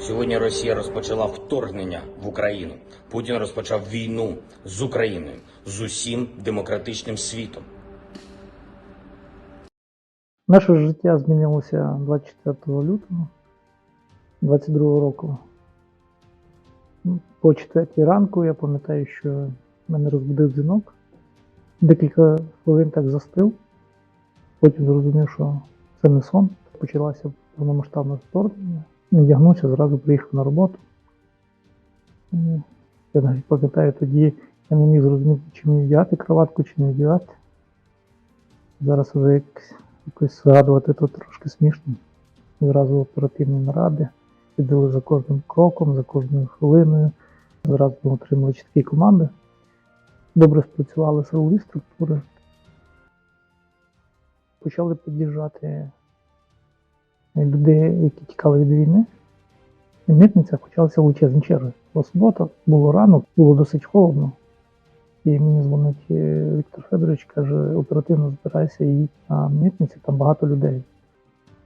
Сьогодні Росія розпочала вторгнення в Україну. Путін розпочав війну з Україною, з усім демократичним світом. Наше життя змінилося 24 лютого 22 року. По 4 ранку я пам'ятаю, що мене розбудив дзвінок. Декілька хвилин так застив. Потім зрозумів, що це не сон. Почалося повномасштабне вторгнення. Вдягнувся, зразу приїхав на роботу. Я навіть пам'ятаю, тоді я не міг зрозуміти, чи мені вдягати кроватку, чи не вдягати. Зараз вже якось якось згадувати то трошки смішно. Зразу оперативні наради, слідили за кожним кроком, за кожною хвилиною. Зразу отримали чіткі команди. Добре спрацювали силові структури. Почали під'їжджати людей, які тікали від війни. На митницях почалися величезні черги. Була субота, було ранок, було досить холодно. І мені дзвонить е, Віктор Федорович, каже, оперативно збирайся і на митниці, там багато людей.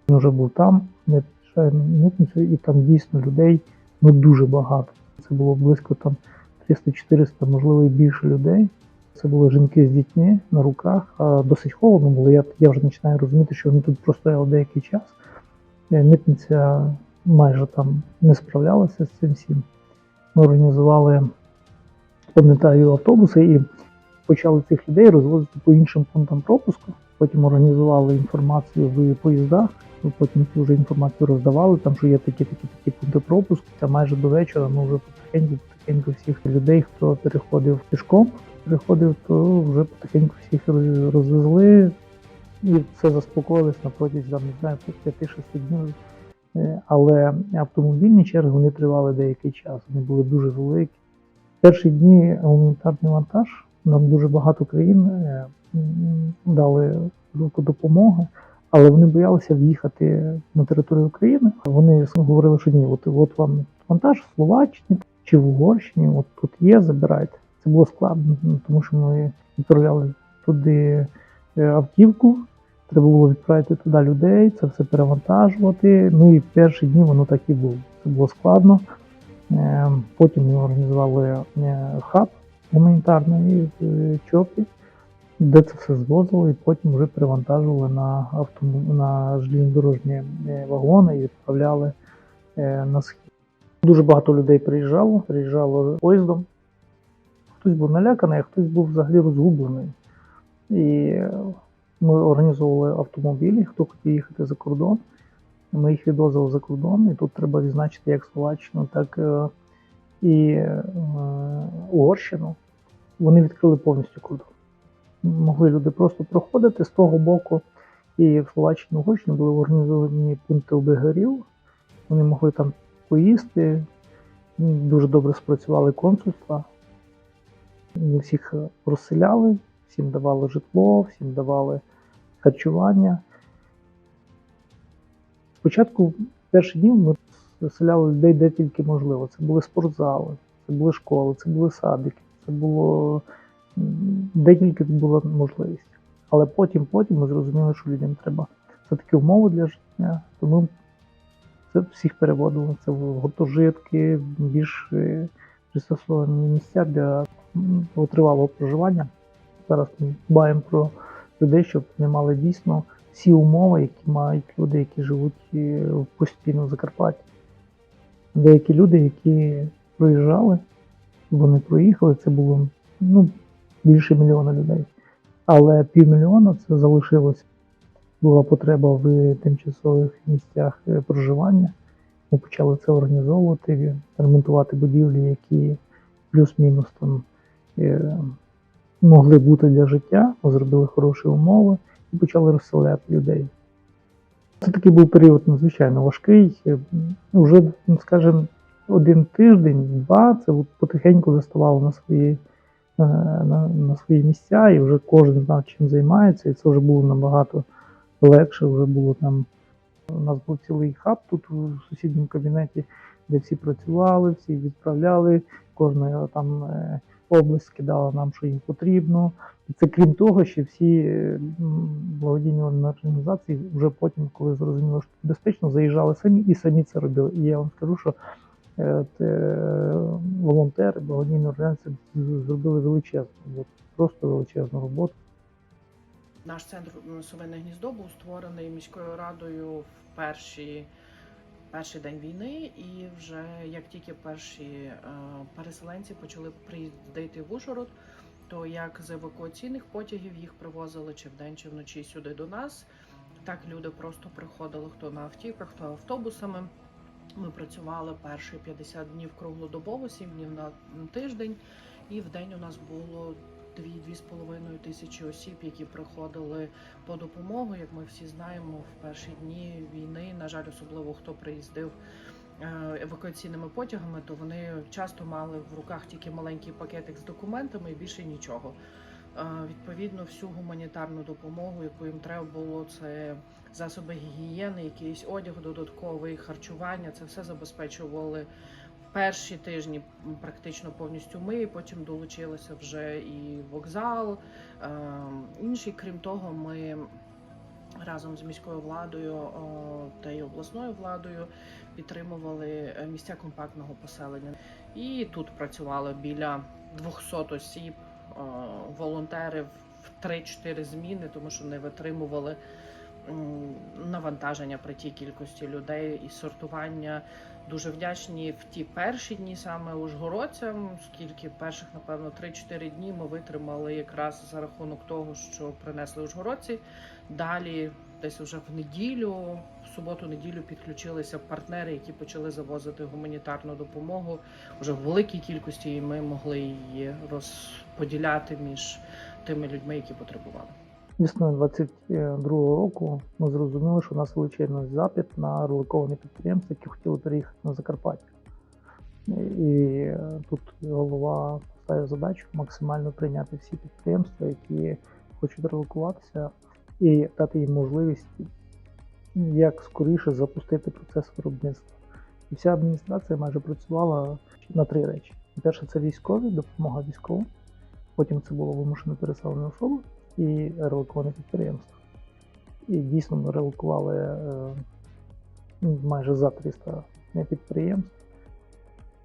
Він вже був там, ми під'їжджаємо на митницю, і там дійсно людей ну дуже багато. Це було близько там 300-400, можливо, і більше людей. Це були жінки з дітьми на руках, а досить холодно було. Я, я вже починаю розуміти, що вони тут простояли деякий час. Митниця майже там не справлялася з цим всім. Ми організували пам'ятаю автобуси і почали цих людей розвозити по іншим пунктам пропуску. Потім організували інформацію в поїздах. ну, Потім цю вже інформацію роздавали, там що є такі такі такі пункти пропуску. Та майже до вечора ми вже потихеньку, потихеньку всіх людей, хто переходив пішком, переходив, то вже потихеньку всіх розвезли. І це заспокоїлось на протязі не знаю, 5-6 днів. Е, Але автомобільні черги вони тривали деякий час. Вони були дуже великі. Перші дні гуманітарний вантаж нам дуже багато країн е, дали руку допомоги, але вони боялися в'їхати на територію України. Вони говорили, що ні, от, от вам вантаж в Словаччині чи в Угорщині, от тут є, забирайте. Це було складно, тому що ми відправляли туди е, автівку. Треба було відправити туди людей, це все перевантажувати. Ну і перші дні воно так і було. Це було складно. Е, Потім ми організували е, хаб гуманітарний в е, Чопі, де це все звозили, і потім вже перевантажували на автому, на железнодорожні е, вагони і відправляли на схід. Дуже багато людей приїжджало, приїжджало поїздом. Хтось був наляканий, а хтось був взагалі розгублений. І ми організовували автомобілі, хто хотів їхати за кордон. Ми їх відвозили за кордон, і тут треба відзначити як Словаччину, так е, і е, Угорщину. Вони відкрили повністю кордон. Могли люди просто проходити з того боку. І в Словаччині Угорщині були організовані пункти обігарів. Вони могли там поїсти. Дуже добре спрацювали консульства. Ми всіх розселяли, всім давали житло, всім давали харчування. Спочатку перші дні ми заселяли людей де тільки можливо. Це були спортзали, це були школи, це були садики, це було де тільки була можливість. Але потім, потім ми зрозуміли, що людям треба все-таки умови для життя, тому це всіх переводило. Це в гуртожитки, більш пристосовані місця для тривалого проживання. Зараз ми дбаємо про людей, щоб вони мали дійсно всі умови, які мають люди, які живуть е, постійно в Закарпатті. Деякі люди, які проїжджали, вони проїхали, це було ну, більше мільйона людей. Але півмільйона це залишилось. Була потреба в тимчасових місцях е, проживання. Ми почали це організовувати, ремонтувати будівлі, які плюс-мінус там е, могли бути для життя, зробили хороші умови і почали розселяти людей. Це такий був період надзвичайно важкий. Е, Уже, ну, скажімо, один тиждень, два, це потихеньку вже ставало на свої, е, на, на свої місця, і вже кожен знав, чим займається, і це вже було набагато легше. Вже було там. У нас був цілий хаб тут у сусідньому кабінеті, де всі працювали, всі відправляли, кожного там е, область скидала нам, що їм потрібно. Це крім того, що всі е, благодійні організації вже потім, коли зрозуміло, що безпечно, заїжджали самі і самі це робили. І я вам скажу, що е, те, волонтери, благодійні організації зробили величезну, просто величезну роботу. Наш центр Совине гніздо був створений міською радою в перші, перший день війни, і вже як тільки перші е, переселенці почали приїздити в Ужгород, то як з евакуаційних потягів їх привозили чи вдень, чи вночі сюди до нас. Так люди просто приходили хто на автівках, хто автобусами. Ми працювали перші 50 днів круглодобово, 7 днів на тиждень, і в день у нас було 2-2,5 тисячі осіб, які приходили по допомогу. Як ми всі знаємо, в перші дні війни, на жаль, особливо хто приїздив е, евакуаційними потягами, то вони часто мали в руках тільки маленький пакетик з документами і більше нічого. Е, Відповідно, всю гуманітарну допомогу, яку їм треба було, це засоби гігієни, якийсь одяг додатковий, харчування. Це все забезпечували перші тижні практично повністю ми. Потім долучилися вже і вокзал. е, Інші, крім того, ми разом з міською владою та й обласною владою підтримували місця компактного поселення. І тут працювало біля 200 осіб, волонтери в 3-4 зміни, тому що не витримували навантаження при тій кількості людей і сортування. Дуже вдячні в ті перші дні саме ужгородцям, скільки перших, напевно, 3-4 дні ми витримали якраз за рахунок того, що принесли ужгородці. Далі, десь вже в неділю, в суботу-неділю підключилися партнери, які почали завозити гуманітарну допомогу вже в великій кількості, і ми могли її розподіляти між тими людьми, які потребували. Весною 22-го року ми зрозуміли, що у нас величезний запит на релоковані підприємства, які хотіли переїхати на Закарпаття. І тут голова поставив задачу максимально прийняти всі підприємства, які хочуть релокуватися, і дати їм можливість як скоріше запустити процес виробництва. І вся адміністрація майже працювала на три речі: перше, це військові, допомога військовим, потім це було вимушено переселені особи і релоковане підприємство. І дійсно ми релокували е, ну, майже за 300 підприємств.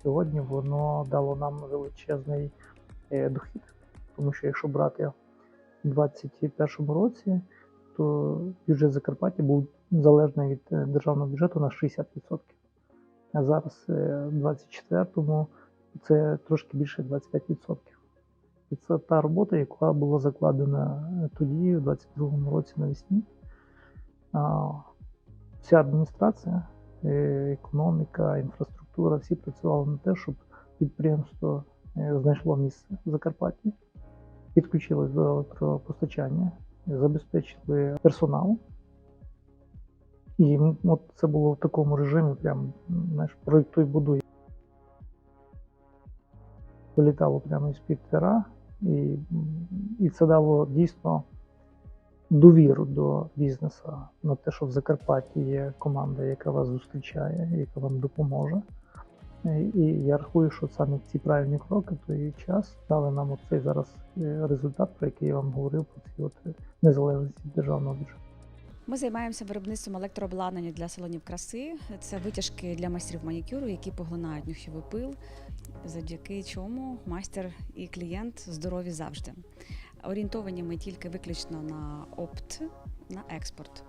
Сьогодні воно дало нам величезний е, дохід, тому що якщо брати в 2021 році, то бюджет Закарпаття був залежний від е, державного бюджету на 60%. А зараз в 2024 це трошки більше 25%. І це та робота, яка була закладена е, тоді, у 22-му році навесні. Вся адміністрація, е, економіка, інфраструктура, всі працювали на те, щоб підприємство е, знайшло місце в Закарпатті, підключилось до електропостачання, забезпечили персонал. І от це було в такому режимі, прям, знаєш, проєктуй будуй. Вилітало прямо із під пера, і, і це дало дійсно довіру до бізнесу на те, що в Закарпатті є команда, яка вас зустрічає, яка вам допоможе. Е, І я рахую, що саме ці правильні кроки той час дали нам оцей зараз е, результат, про який я вам говорив, про ці от е, незалежності державного бюджету. Ми займаємося виробництвом електрообладнання для салонів краси. Це витяжки для майстрів манікюру, які поглинають нюховий пил, завдяки чому майстер і клієнт здорові завжди. Орієнтовані ми тільки виключно на опт, на експорт.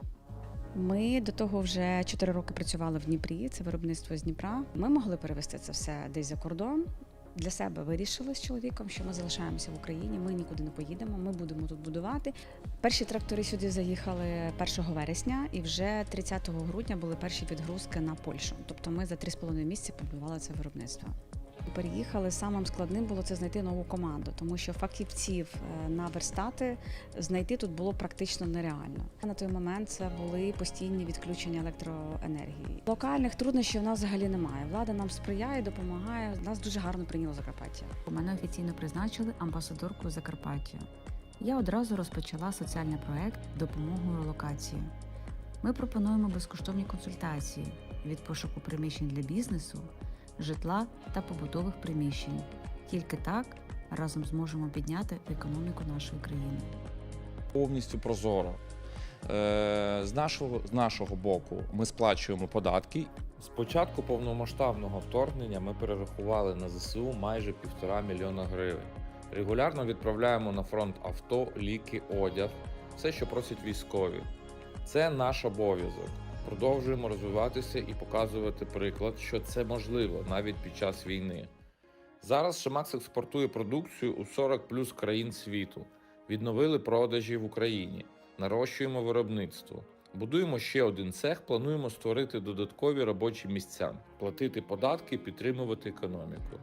Ми до того вже 4 роки працювали в Дніпрі. Це виробництво з Дніпра. Ми могли перевести це все десь за кордон. Для себе вирішили з чоловіком, що ми залишаємося в Україні. Ми нікуди не поїдемо. Ми будемо тут будувати. Перші трактори сюди заїхали 1 вересня, і вже 30 грудня були перші відгрузки на Польщу. Тобто ми за 3,5 місяці побудували це виробництво. Переїхали самим складним було це знайти нову команду, тому що фахівців е, на верстати знайти тут було практично нереально. На той момент це були постійні відключення електроенергії. Локальних труднощів у нас взагалі немає. Влада нам сприяє, допомагає. Нас дуже гарно прийняло Закарпаття. Мене офіційно призначили амбасадоркою Закарпаття. Я одразу розпочала соціальний проект допомогу релокації. Ми пропонуємо безкоштовні консультації від пошуку приміщень для бізнесу, житла та побутових приміщень. Тільки так разом зможемо підняти економіку нашої країни. повністю прозоро. Е, З нашого, з нашого боку ми сплачуємо податки. З початку повномасштабного вторгнення ми перерахували на ЗСУ майже півтора мільйона гривень. Регулярно відправляємо на фронт авто, ліки, одяг, все, що просять військові. Це наш обов'язок. Продовжуємо розвиватися і показувати приклад, що це можливо навіть під час війни. Зараз Шимакс експортує продукцію у 40 плюс країн світу. Відновили продажі в Україні, нарощуємо виробництво. Будуємо ще один цех, плануємо створити додаткові робочі місця, платити податки, підтримувати економіку.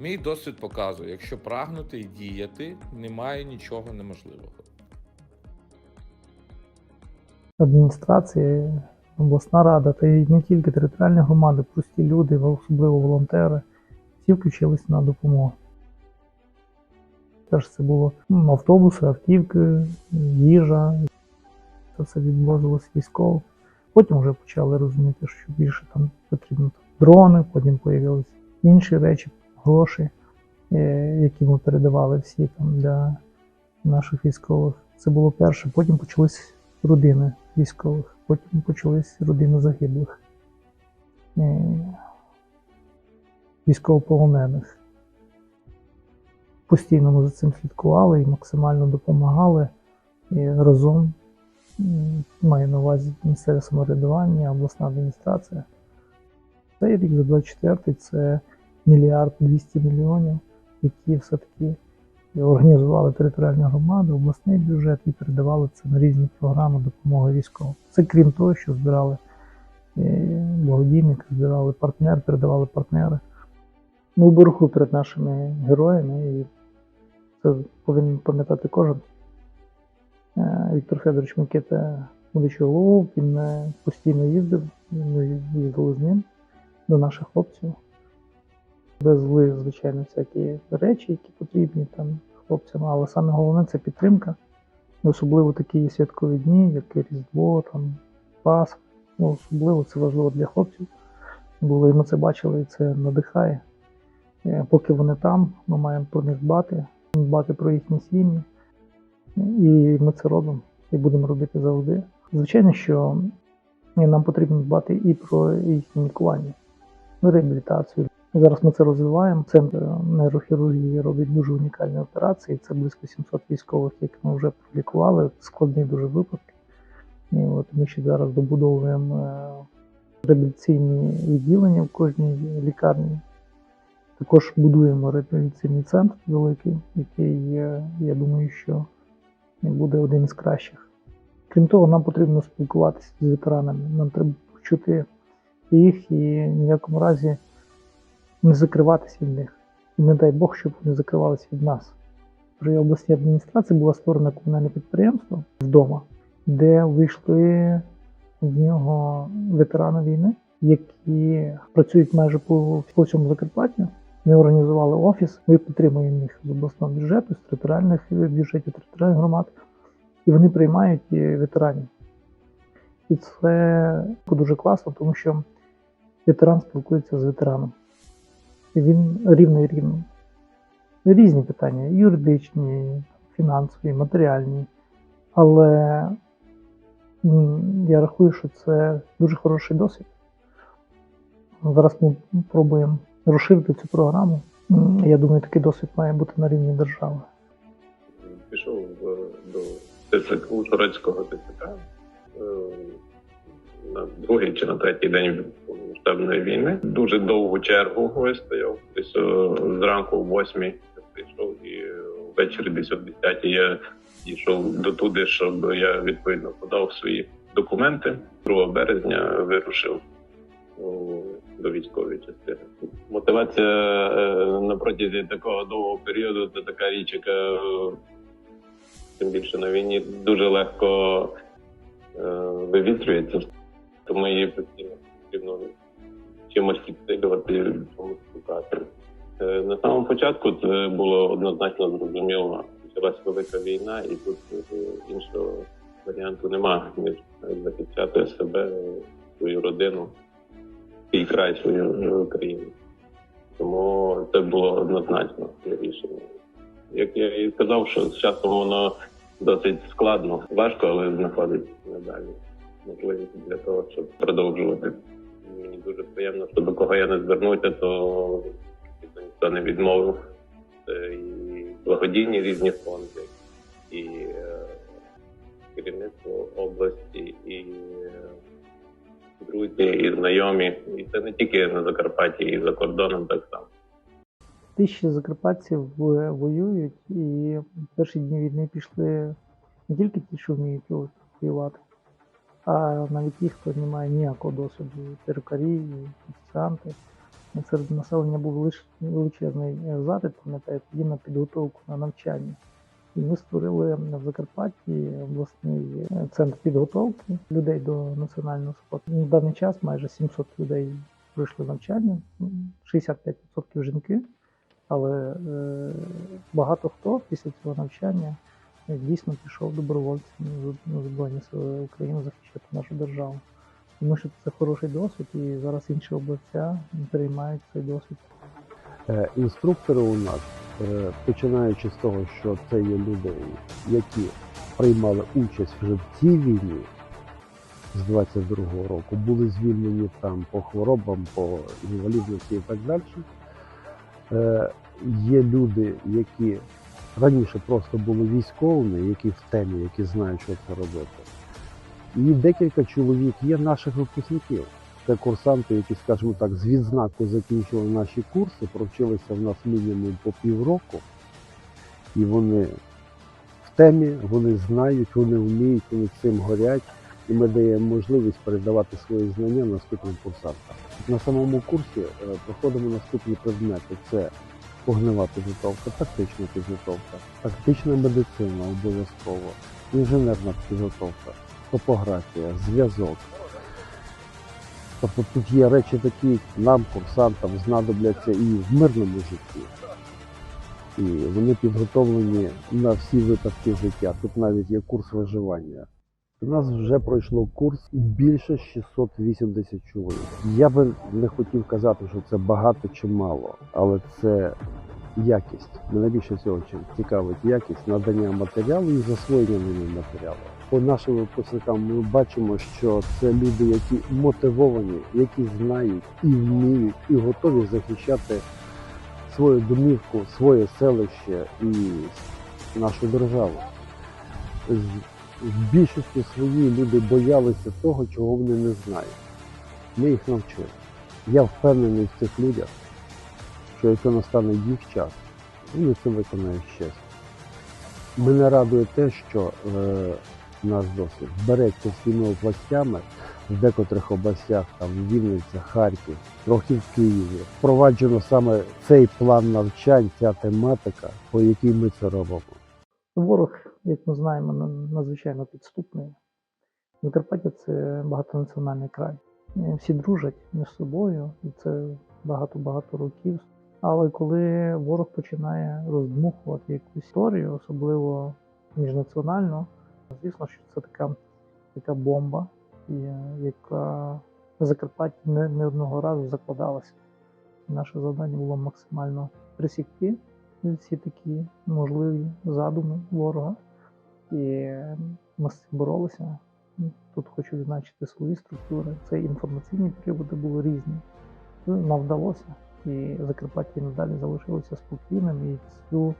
Мій досвід показує, якщо прагнути і діяти, немає нічого неможливого. адміністрації, обласна рада, та й не тільки територіальні громади, прості люди, особливо волонтери, всі включились на допомогу. Перш це було ну, автобуси, автівки, їжа. Це все відвозилось військово. Потім вже почали розуміти, що більше там потрібно дрони, потім з'явилися інші речі, гроші, е, які ми передавали всі там для наших військових. Це було перше. Потім почались родини військових, потім почались родини загиблих, е, військовополонених. Постійно ми за цим слідкували і максимально допомагали. І разом маю на увазі місцеве самоврядування, обласна адміністрація. Цей рік за 24 це мільярд 200 мільйонів, які все-таки організували територіальні громади, обласний бюджет і передавали це на різні програми допомоги військовим. Це крім того, що збирали е, благодійники, збирали партнер, передавали партнери. Ми в боргу перед нашими героями, і це повинен пам'ятати кожен. Е, Віктор Федорович Микита, будучи головою, він е, постійно їздив, ми їздили з ним до наших хлопців. Везли, звичайно, всякі речі, які потрібні там хлопцям, але саме головне це підтримка. Особливо такі святкові дні, як Різдво, там, Пасха. Ну, особливо це важливо для хлопців. І ми це бачили, і це надихає. Е, Поки вони там, ми маємо про них дбати, дбати про їхні сім'ї. І ми це робимо і будемо робити завжди. Звичайно, що нам потрібно дбати і про їхнє лікування, реабілітацію. Зараз ми це розвиваємо. Центр нейрохірургії робить дуже унікальні операції. Це близько 700 військових, яких ми вже пролікували. Складні дуже випадки. І от ми ще зараз добудовуємо е, реабілітаційні відділення в кожній лікарні. Також будуємо реабілітаційний центр великий, який, я думаю, що буде один із кращих. Крім того, нам потрібно спілкуватися з ветеранами. Нам треба почути їх і ні в якому разі не закриватися від них. І не дай Бог, щоб вони закривалися від нас. При обласній адміністрації було створено комунальне підприємство вдома, де вийшли в нього ветерани війни, які працюють майже по, по всьому Закарпаттю. Ми організували офіс, ми підтримуємо їх з обласного бюджету, з територіальних бюджетів, територіальних громад, і вони приймають е, ветеранів. І це дуже класно, тому що ветеран спілкується з ветераном. І він рівний рівним. Різні питання: юридичні, фінансові, матеріальні. Але я рахую, що це дуже хороший досвід. Зараз ми пробуємо розширити цю програму. Я думаю, такий досвід має бути на рівні держави. пішов до ТЦК турецького ТЦК е, на другий чи на третій день повномасштабної війни. Дуже довгу чергу вистояв. Десь е, зранку о 8 я прийшов і ввечері десь о 10 я дійшов до туди, щоб я відповідно подав свої документи. 2 березня вирушив до військової частини. Мотивація е, на протязі такого довгого періоду це така річ, яка е, тим більше на війні дуже легко вивітрюється, тому її постійно потрібно чимось підсилювати, шукати. Е, на самому початку це було однозначно зрозуміло. Почалась велика війна, і тут е, іншого варіанту немає, ніж захищати себе, свою родину і край свою е, країну. Тому це було однозначно рішення. як я і сказав, що з часом воно досить складно, важко, але знаходить надалі можливість для того, щоб продовжувати. Дуже приємно, що до кого я не звернуся, то ніхто не відмовив. Це і благодійні різні фонди, і е, керівництво області, і е, друзі, і знайомі. І це не тільки на Закарпатті, і за кордоном так само. Тисячі закарпатців воюють, і в перші дні війни пішли не тільки ті, що вміють вою- воювати, а навіть ті, хто не має ніякого досвіду, і перукарі, офіціанти. І Серед населення був лише величезний запит, пам'ятаєте, тоді на підготовку на навчання. І ми створили в Закарпатті обласний центр підготовки людей до національного спорту. На даний час майже 700 людей пройшли навчання, м, 65% жінки. Але е, багато хто після цього навчання дійсно пішов добровольцем в Збройні Сили України захищати нашу державу. Тому що це хороший досвід, і зараз інші областя переймають цей досвід. Е, Інструктори у нас, е, починаючи з того, що це є люди, які приймали участь вже в цій війні з 22-го року, були звільнені там по хворобам, по інвалідності і так далі. Е, Є люди, які раніше просто були військовими, які в темі, які знають, що це робити. І декілька чоловік є наших випускників. Це курсанти, які, скажімо так, з відзнакою закінчили наші курси, провчилися в нас мінімум по півроку, і вони в темі, вони знають, вони вміють, вони цим горять, і ми даємо можливість передавати свої знання наступним курсантам. На самому курсі е, проходимо наступні предмети: це вогнева підготовка, тактична підготовка, тактична медицина обов'язково, інженерна підготовка, топографія, зв'язок. Тобто тут є речі такі, нам, курсантам, знадобляться і в мирному житті. І вони підготовлені на всі випадки життя. Тут навіть є курс виживання. У нас вже пройшло курс більше 680 чоловік. Я би не хотів казати, що це багато чи мало, але це якість. Мене більше всього цікавить якість надання матеріалу і засвоєння ними матеріалу. По нашим випускникам ми бачимо, що це люди, які мотивовані, які знають і вміють, і готові захищати свою домівку, своє селище і нашу державу. З- В більшості своїй люди боялися того, чого вони не знають. Ми їх навчили. Я впевнений в цих людях, що якщо настане їх час, вони це виконають з честю. Мене радує те, що е, наш досвід береться всіма областями, в декотрих областях, там Вінниця, Харків, трохи в Києві. Впроваджено саме цей план навчань, ця тематика, по якій ми це робимо. Ворог, як ми знаємо, надзвичайно підступний. Закарпаття це багатонаціональний край. Е, Всі дружать між собою, і це багато-багато років. Але коли ворог починає роздмухувати якусь історію, особливо міжнаціональну, звісно, що це така, така бомба, е, яка на Закарпатті не, не одного разу закладалася. Наше завдання було максимально присікти всі такі можливі задуми ворога. І ми з цим боролися. Тут хочу відзначити свої структури. Це інформаційні приводи були різні. Ну, Нам вдалося. І Закарпаття надалі залишилося спокійним. І цю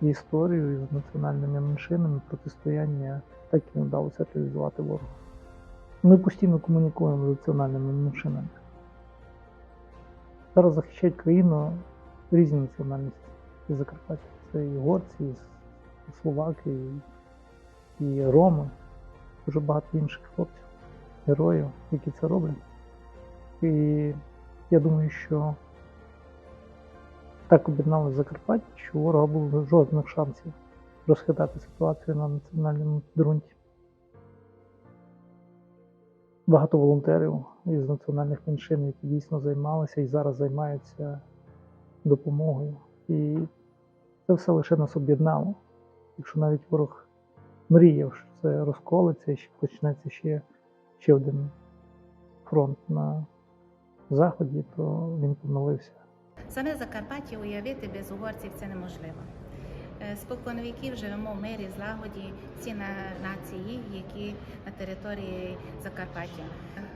історію із національними меншинами протистояння так і не вдалося реалізувати ворогу. Ми постійно комунікуємо з національними меншинами. Зараз захищають країну різні національності і Закарпаття. Це і горці, і словаки, і, і роми, дуже багато інших хлопців, героїв, які це роблять. І я думаю, що так об'єднали Закарпаття, що у ворога було жодних шансів розхитати ситуацію на національному ґрунті. Багато волонтерів із національних меншин, які дійсно займалися і зараз займаються допомогою. І це все лише нас об'єднало. Якщо навіть ворог мріяв, що це розколиться і почнеться ще, ще один фронт на заході, то він помилився. Саме Закарпаття уявити без угорців це неможливо. Е, Спокон віків живемо в мирі, злагоді на нації, які на території Закарпаття.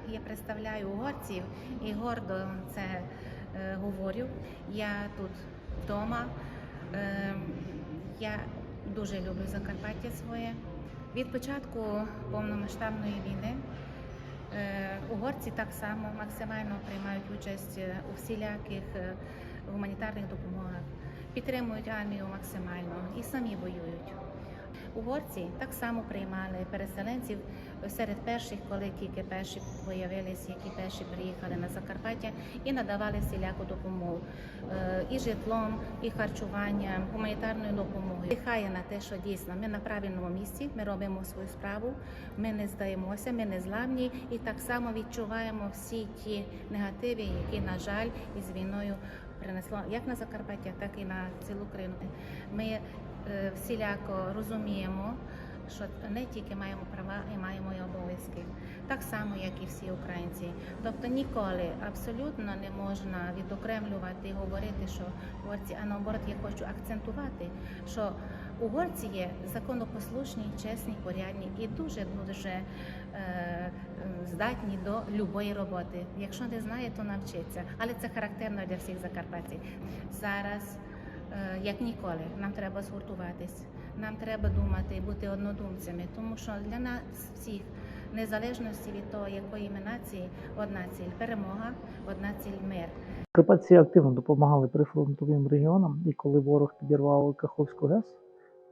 Я представляю угорців і гордо це е, говорю. Я тут вдома. Е, я дуже люблю Закарпаття своє. Від початку повномасштабної війни е, угорці так само максимально приймають участь у всіляких е, гуманітарних допомогах, підтримують армію максимально і самі воюють. Угорці так само приймали переселенців серед перших, коли тільки перші появилися, які перші приїхали на Закарпаття і надавали всіляку допомогу Е, і житлом, і харчуванням, гуманітарною допомогою. Дихає на те, що дійсно ми на правильному місці, ми робимо свою справу, ми не здаємося, ми не зламні і так само відчуваємо всі ті негативи, які, на жаль, із війною принесло як на Закарпаття, так і на цілу країну. Ми всіляко розуміємо, що не тільки маємо права, і маємо і обов'язки, так само, як і всі українці. Тобто ніколи абсолютно не можна відокремлювати і говорити, що угорці, а наоборот, я хочу акцентувати, що угорці є законопослушні, чесні, порядні і дуже дуже е, е, здатні до любої роботи. Якщо не знає, то навчиться. Але це характерно для всіх закарпатців. Зараз, е, як ніколи, нам треба згуртуватись. Нам треба думати бути однодумцями, тому що для нас всіх, незалежності від того, якої ми нації, одна ціль перемога, одна ціль мир. Карпатці активно допомагали прифронтовим регіонам, і коли ворог підірвав Каховську ГЕС,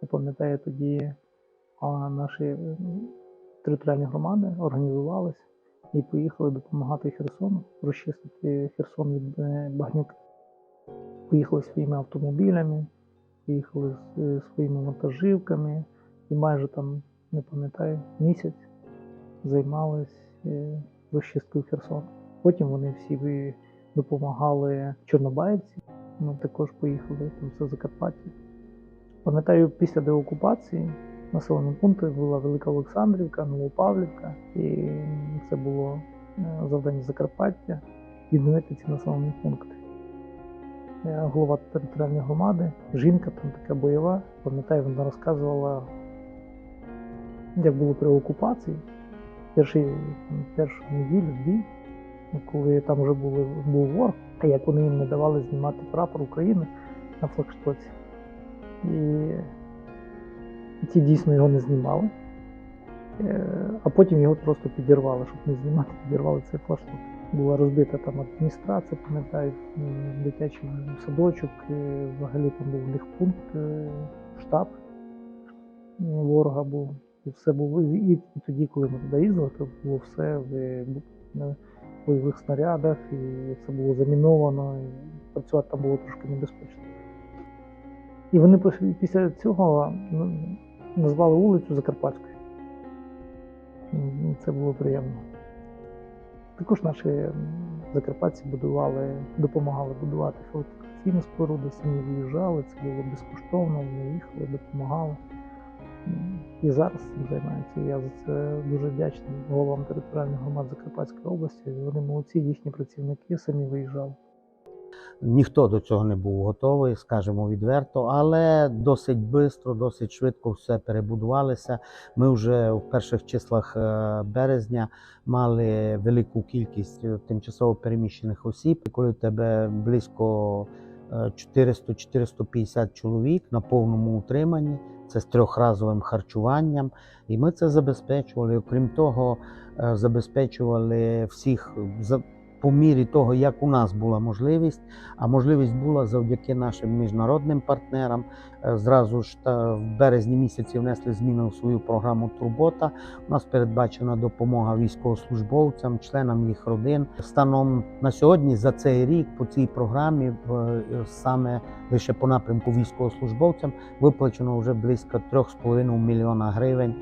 я пам'ятаю, тоді наші територіальні громади організувалися і поїхали допомагати Херсону, розчистити Херсон від е, багнюки. Поїхали своїми автомобілями, поїхали з е, своїми вантажівками і майже там, не пам'ятаю, місяць займались е, розчисткою Херсону. Потім вони всі допомагали Чорнобаївці. Ми також поїхали там все Закарпаття. Пам'ятаю, після деокупації населені пункти була Велика Олександрівка, Новопавлівка, і це було е, завдання Закарпаття відновити ці населені пункти. Я голова територіальної громади, жінка там така бойова. Пам'ятаю, вона розказувала, як було при окупації. Перші, першу неділю, дві, коли там вже були, був ворог, а як вони їм не давали знімати прапор України на флагштоці. І ті дійсно його не знімали. Е, А потім його просто підірвали, щоб не знімати, підірвали цей флагшток. Була розбита там адміністрація, пам'ятаю, дитячий садочок, взагалі там був у них пункт, е, штаб ворога був. І все було. І тоді, коли ми туди їздили, то було все в е, бойових снарядах, і це було заміновано, і працювати там було трошки небезпечно. І вони після цього ну, назвали вулицю Закарпатською. Це було приємно. Також наші закарпатці будували, допомагали будувати фортифікаційні споруди, самі виїжджали, це було безкоштовно, вони їхали, допомагали. І зараз цим займаються. Я за це дуже вдячний головам територіальних громад Закарпатської області. Вони молодці, їхні працівники самі виїжджали. Ніхто до цього не був готовий, скажімо відверто, але досить швидко, досить швидко все перебудувалося. Ми вже в перших числах е, березня мали велику кількість е, тимчасово переміщених осіб. Коли у тебе близько е, 400-450 чоловік на повному утриманні, це з трьохразовим харчуванням, і ми це забезпечували. Окрім того, е, забезпечували всіх по мірі того, як у нас була можливість, а можливість була завдяки нашим міжнародним партнерам. Е, Зразу ж та в березні місяці внесли зміни у свою програму Турбота. У нас передбачена допомога військовослужбовцям, членам їх родин. Станом на сьогодні за цей рік по цій програмі саме лише по напрямку військовослужбовцям виплачено вже близько 3,5 мільйона гривень.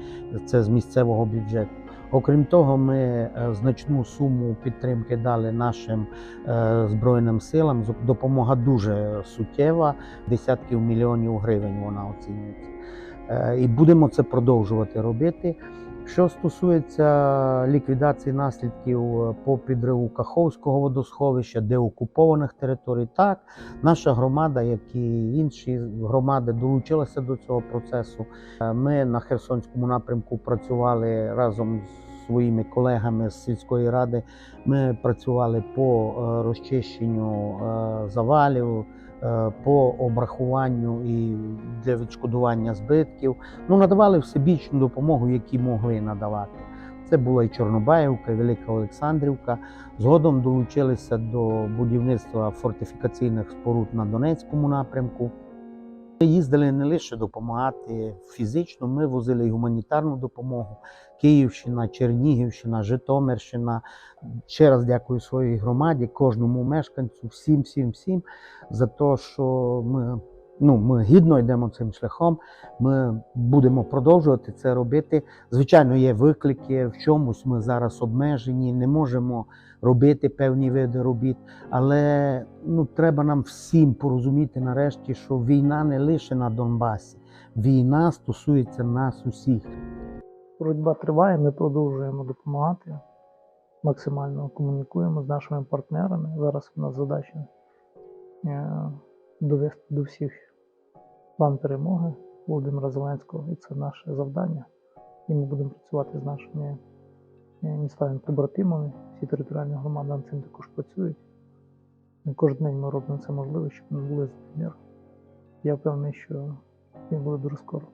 Це з місцевого бюджету. Окрім того, ми е, значну суму підтримки дали нашим е, збройним силам. Допомога дуже суттєва, десятків мільйонів гривень вона оцінюється. Е, І будемо це продовжувати робити. Що стосується ліквідації наслідків по підриву Каховського водосховища, деокупованих територій, так наша громада, як і інші громади, долучилася до цього процесу. Ми на Херсонському напрямку працювали разом з своїми колегами з сільської ради. Ми працювали по е, розчищенню е, завалів, е, по обрахуванню і для відшкодування збитків. Ну, надавали всебічну допомогу, які могли надавати. Це була і Чорнобаївка, і Велика Олександрівка. Згодом долучилися до будівництва фортифікаційних споруд на Донецькому напрямку. Ми їздили не лише допомагати фізично, ми возили і гуманітарну допомогу. Київщина, Чернігівщина, Житомирщина. Ще раз дякую своїй громаді, кожному мешканцю, всім, всім, всім за те, що ми, ну, ми гідно йдемо цим шляхом. Ми будемо продовжувати це робити. Звичайно, є виклики, в чомусь ми зараз обмежені, не можемо робити певні види робіт. Але ну, треба нам всім порозуміти нарешті, що війна не лише на Донбасі, війна стосується нас усіх. Боротьба триває, ми продовжуємо допомагати, максимально комунікуємо з нашими партнерами. Зараз у нас задача е, довести до всіх план перемоги Володимира Зеленського, і це наше завдання. І ми будемо працювати з нашими е, місцевими побратимами. Всі територіальні громади над цим також працюють. Кожен день ми робимо це можливе, щоб ми були за мир. Я впевнений, що він буде дуже скоро.